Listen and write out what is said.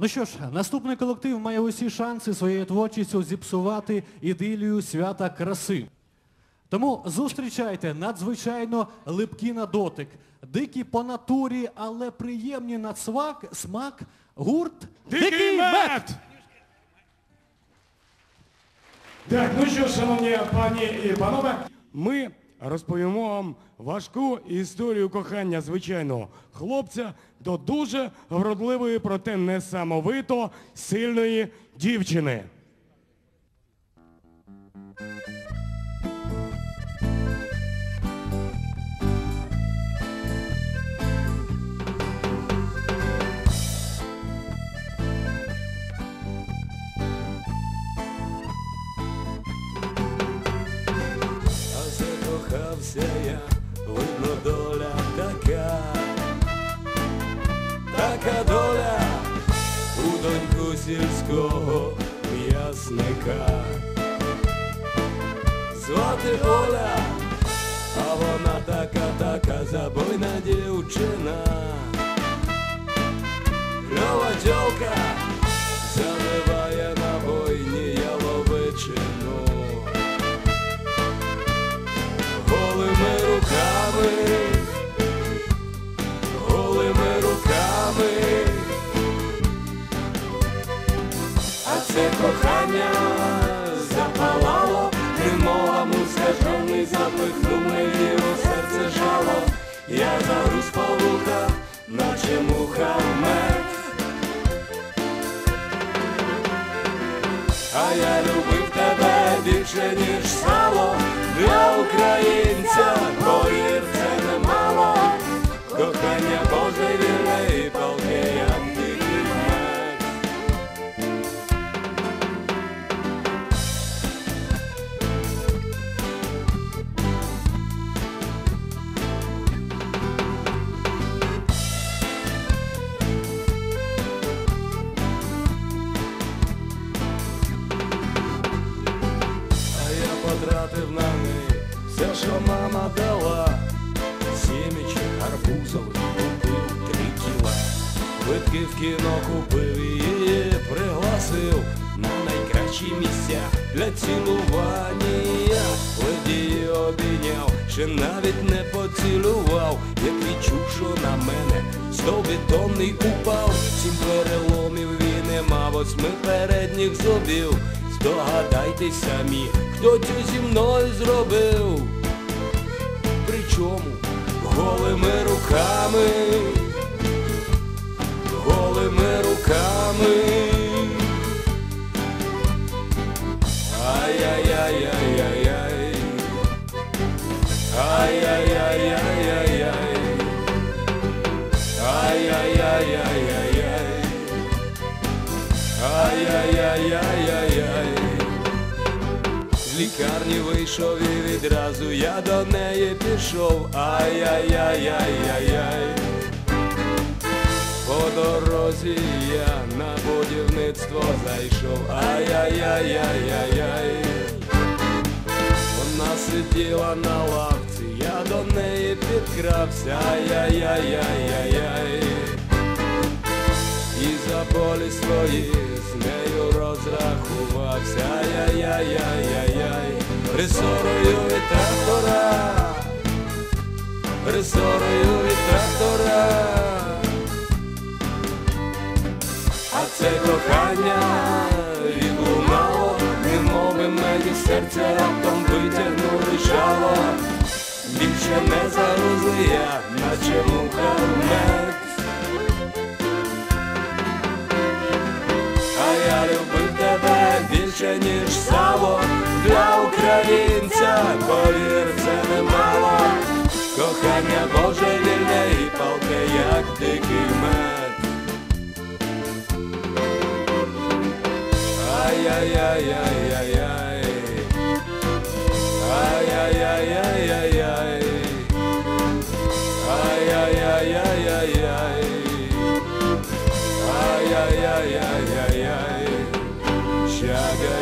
Ну що ж, наступний колектив має усі шанси своєю творчістю зіпсувати ідилію свята краси. Тому зустрічайте надзвичайно липкі на дотик, дикі по натурі, але приємні на цвак, смак, гурт Дикий мед! Так, ну що, шановні пані і панове, ми розповімо вам важку історію кохання звичайного хлопця до дуже вродливої, проте несамовито сильної дівчини. Закохався я, видно доля така, така доля у доньку сільського м'ясника. Звати Оля, а вона така, така забойна дівчина. Кльова тьолка це кохання запалало, немова жовний запихнув мені у серце жало, я загруз по наче муха в мед. А я любив тебе більше, ніж сало для українця, повір, це немало. Кохання Боже що мама дала. Сімечок гарбузов купив три кіла. Квитки в кіно купив і її пригласив на найкращі місця для цілування. Ледії обійняв, ще навіть не поцілував, як відчув, що на мене стобітонний упав. Сім переломів він не мав восьми передніх зубів. Здогадайтесь самі, хто це зі мною зробив. Ай-яй-яй-яй-яй-яй. З лікарні вийшов і відразу я до неї пішов. Ай-яй-яй-яй-яй-яй. По дорозі я на будівництво зайшов. Ай-яй-яй-яй-яй-яй. Вона сиділа на лавці, я до неї підкрався. Ай-яй-яй-яй-яй-яй. І за болі свої з нею розрахувався. Ай-яй-яй-яй-яй-яй. Рисорою від трактора, рисорою від трактора. А це кохання відлунало, немови мені серце раптом витягнули жало. Більше не загрузли я, наче я любив тебе більше, ніж сало для українця, повір, це немало, кохання Боже вільне і палке, як дикий мед. Ай-яй-яй-яй-яй-яй, ай-яй-яй-яй-яй-яй, ай-яй-яй-яй-яй-яй, ай-яй-яй-яй-яй. sugar.